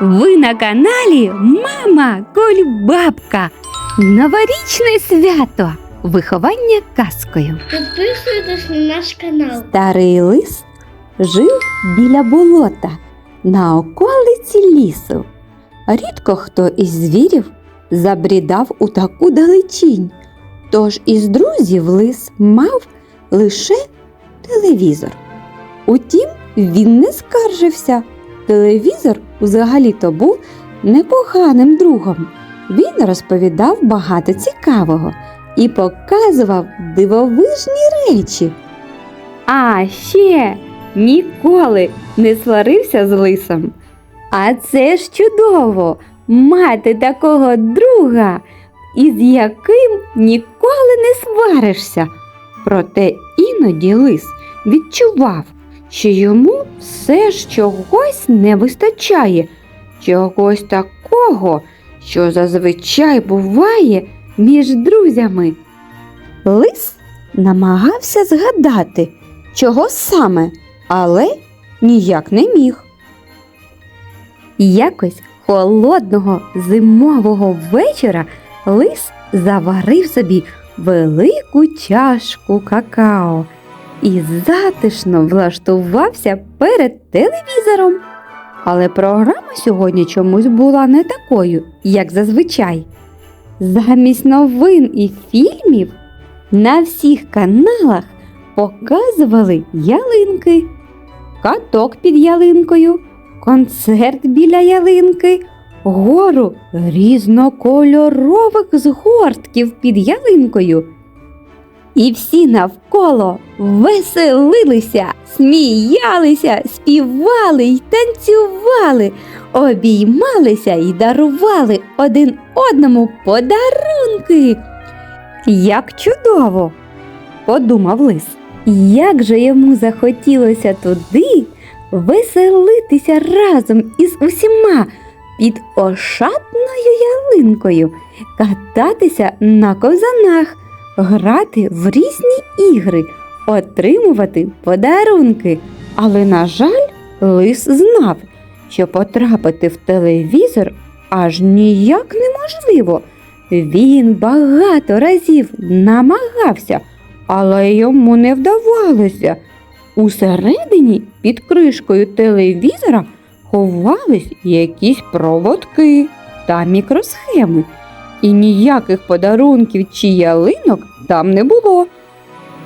Ви на каналі Мама Кульбабка. Новорічне свято. Виховання казкою. Підписуйтесь на наш канал. Старий лис жив біля болота на околиці лісу. Рідко хто із звірів забрідав у таку далечінь. Тож із друзів лис мав лише телевізор. Утім, він не скаржився. Телевізор взагалі-то був непоганим другом. Він розповідав багато цікавого і показував дивовижні речі. А ще ніколи не сварився з лисом. А це ж чудово мати такого друга, із яким ніколи не сваришся. Проте іноді лис відчував, що йому все ж чогось не вистачає, чогось такого, що зазвичай буває між друзями. Лис намагався згадати, чого саме, але ніяк не міг. Якось холодного зимового вечора лис заварив собі велику чашку какао і затишно влаштувався перед телевізором. Але програма сьогодні чомусь була не такою, як зазвичай. Замість новин і фільмів на всіх каналах показували ялинки, каток під ялинкою, концерт біля ялинки, гору різнокольорових згортків під ялинкою. І всі навколо веселилися, сміялися, співали й танцювали, обіймалися і дарували один одному подарунки. Як чудово! подумав лис. Як же йому захотілося туди веселитися разом із усіма під ошатною ялинкою, кататися на ковзанах, грати в різні ігри, отримувати подарунки. Але, на жаль, лис знав, що потрапити в телевізор аж ніяк неможливо. Він багато разів намагався, але йому не вдавалося. Усередині під кришкою телевізора ховались якісь проводки та мікросхеми, і ніяких подарунків чи ялинок там не було.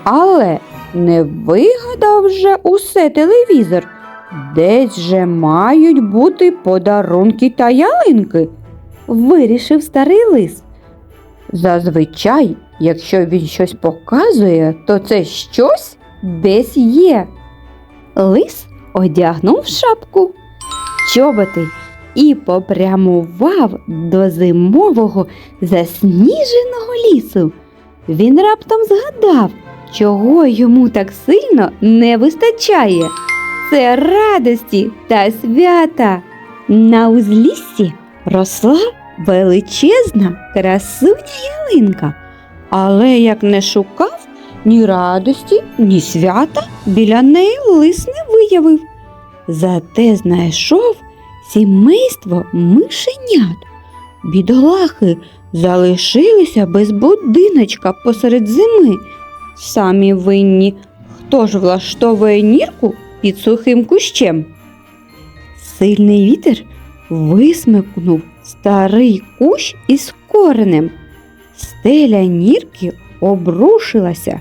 Але не вигадав вже усе телевізор. Десь же мають бути подарунки та ялинки, вирішив старий лис. Зазвичай, якщо він щось показує, то це щось десь є. Лис одягнув шапку, чоботи і попрямував до зимового засніженого лісу. Він раптом згадав, чого йому так сильно не вистачає. Це радості та свята. На узліссі росла величезна красуня ялинка, але як не шукав ні радості, ні свята біля неї лис не виявив. Зате знайшов сімейство мишенят. Бідолахи залишилися без будиночка посеред зими. Самі винні, хто ж влаштовує нірку під сухим кущем. Сильний вітер висмикнув старий кущ із коренем. Стеля нірки обрушилася,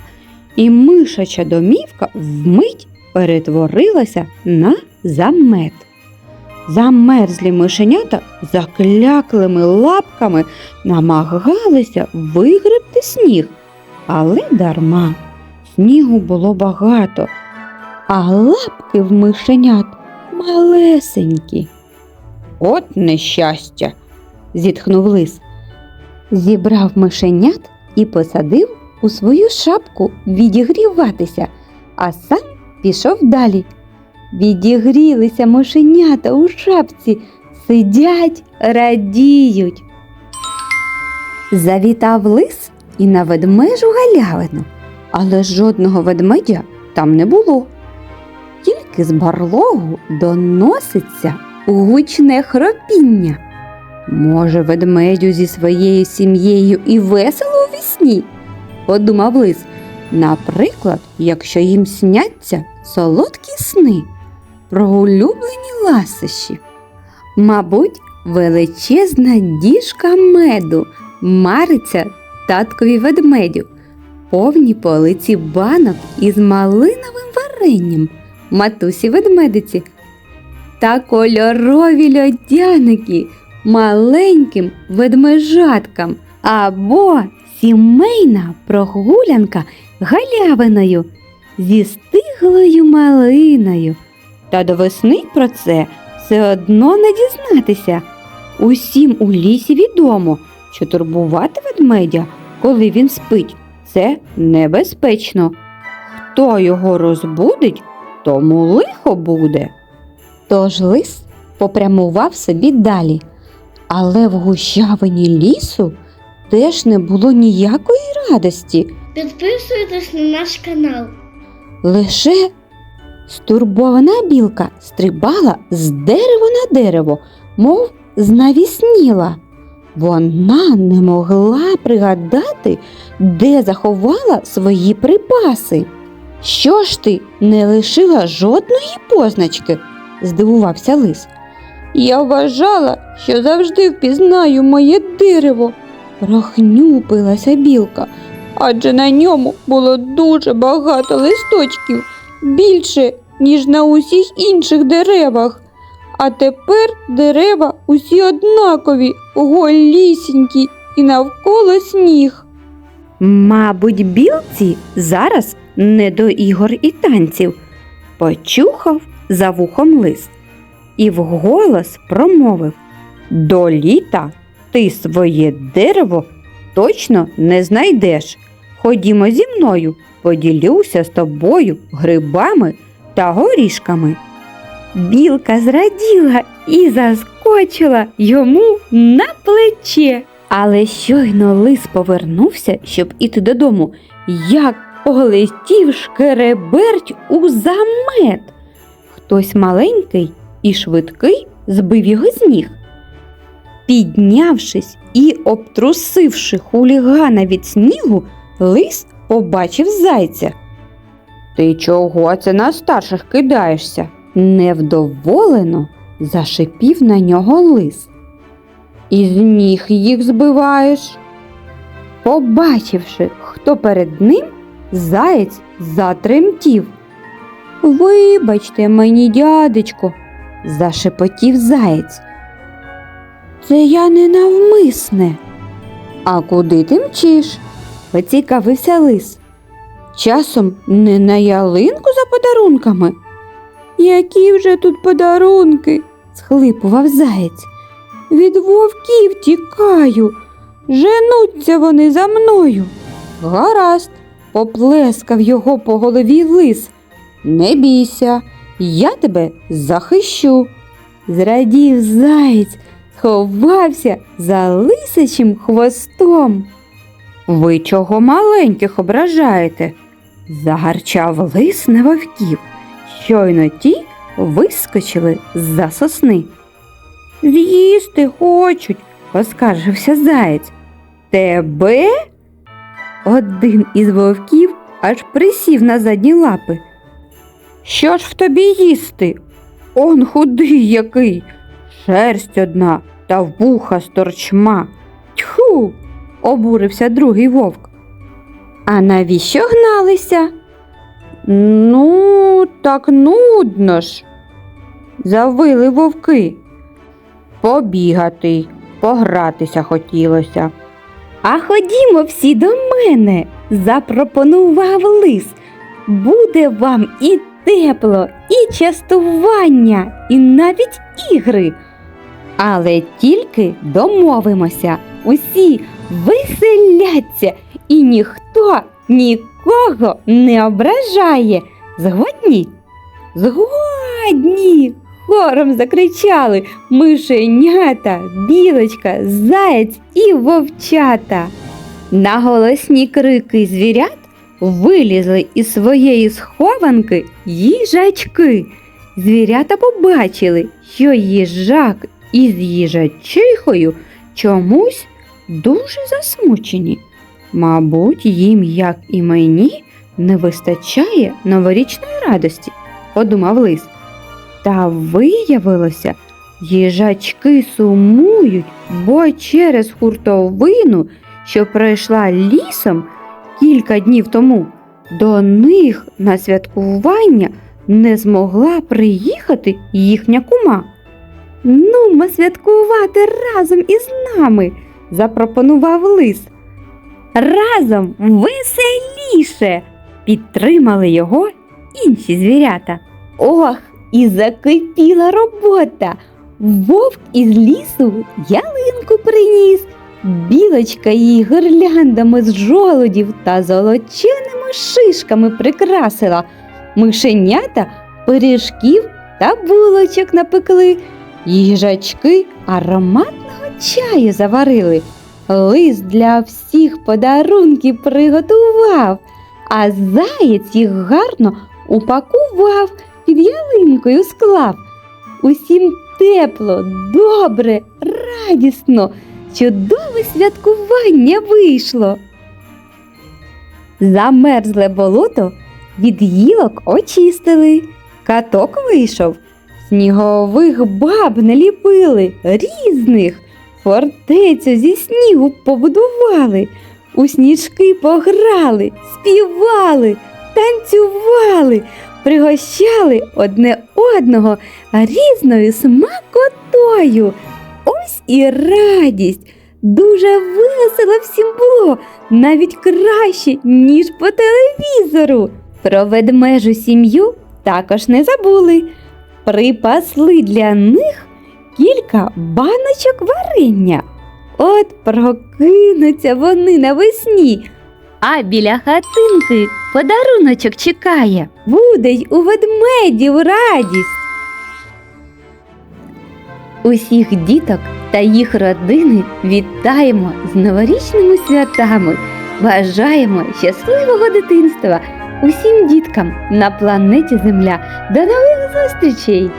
і мишача домівка вмить перетворилася на замет. Замерзлі мишенята закляклими лапками намагалися вигребти сніг, але дарма. Снігу було багато, а лапки в мишенят малесенькі. От нещастя, зітхнув лис. Зібрав мишенят і посадив у свою шапку відігріватися, а сам пішов далі. Відігрілися мишенята у шапці, сидять, радіють. Завітав лис і на ведмежу галявину, але жодного ведмедя там не було. Тільки з барлогу доноситься гучне хропіння. Може, ведмедю зі своєю сім'єю і весело у вісні? подумав лис. Наприклад, якщо їм сняться солодкі сни про улюблені ласощі. Мабуть, величезна діжка меду мариться таткові ведмедю, повні полиці банок із малиновим варенням, матусі ведмедиці та кольорові льодяники маленьким ведмежаткам або сімейна прогулянка галявиною зі стиглою малиною. Та до весни про це все одно не дізнатися. Усім у лісі відомо, що турбувати ведмедя, коли він спить, це небезпечно. Хто його розбудить, тому лихо буде. Тож лис попрямував собі далі, але в гущавині лісу теж не було ніякої радості. Підписуйтесь на наш канал. Лише стурбована білка стрибала з дерева на дерево, мов знавісніла. Вона не могла пригадати, де заховала свої припаси. Що ж ти не лишила жодної позначки? здивувався лис. Я вважала, що завжди впізнаю моє дерево, прохнюпилася білка, адже на ньому було дуже багато листочків, більше, ніж на усіх інших деревах. А тепер дерева усі однакові, голісінькі і навколо сніг. Мабуть, білці зараз не до ігор і танців, почухав за вухом лис і вголос промовив До літа ти своє дерево точно не знайдеш. Ходімо зі мною, поділюся з тобою грибами та горішками. Білка зраділа і заскочила йому на плече. Але щойно лис повернувся, щоб іти додому, як полетів шкереберть у замет. Хтось маленький і швидкий збив його з ніг. Піднявшись і обтрусивши хулігана від снігу, лис побачив зайця. Ти чого це на старших кидаєшся? Невдоволено зашипів на нього лис. Із ніг їх збиваєш. Побачивши, хто перед ним, заєць затремтів. Вибачте мені, дядечко, зашепотів заєць. Це я не навмисне. А куди ти мчиш? Поцікавився лис. Часом не на ялинку за подарунками. Які вже тут подарунки? схлипував заєць. Від вовків тікаю. Женуться вони за мною. Гаразд, поплескав його по голові лис. Не бійся, я тебе захищу. Зрадів заєць, сховався за лисячим хвостом. Ви чого маленьких ображаєте? загарчав лис на вовків. Щойно ті вискочили з-за сосни. З'їсти хочуть, поскаржився заєць. Тебе? Один із вовків аж присів на задні лапи. Що ж в тобі їсти? Он худий який, шерсть одна та вуха з торчма. Тьху, обурився другий вовк. А навіщо гналися? Ну, так нудно ж. Завили вовки. Побігати, погратися хотілося. А ходімо всі до мене, запропонував лис. Буде вам і тепло, і частування, і навіть ігри. Але тільки домовимося, усі веселяться, і ніхто нікого не ображає. Згодні? Згодні. Хором закричали мишенята, білочка, заєць і вовчата. На голосні крики звірят вилізли із своєї схованки їжачки. звірята побачили, що їжак із їжачихою чомусь дуже засмучені. Мабуть, їм, як і мені, не вистачає новорічної радості, подумав лис. Та виявилося, їжачки сумують, бо через хуртовину, що пройшла лісом кілька днів тому, до них на святкування не змогла приїхати їхня кума. Ну, ми святкувати разом із нами, запропонував лис. Разом веселіше, підтримали його інші звірята. Ох, і закипіла робота. Вовк із лісу ялинку приніс, білочка її гирляндами з жолудів та золоченими шишками прикрасила. Мишенята пиріжків та булочок напекли, їжачки ароматного чаю заварили. Лис для всіх подарунки приготував, а заєць їх гарно упакував, під ялинкою склав. Усім тепло, добре, радісно, чудове святкування вийшло. Замерзле болото від гілок очистили, каток вийшов, снігових баб наліпили різних, фортецю зі снігу побудували, у сніжки пограли, співали, танцювали, пригощали одне одного різною смакотою. Ось і радість. Дуже весело всім було, навіть краще, ніж по телевізору. Про ведмежу сім'ю також не забули. Припасли для них кілька баночок варення. От прокинуться вони навесні, а біля хатинки подаруночок чекає. Буде й у ведмедів радість. Усіх діток та їх родини вітаємо з новорічними святами. Бажаємо щасливого дитинства усім діткам на планеті Земля. До нових зустрічей!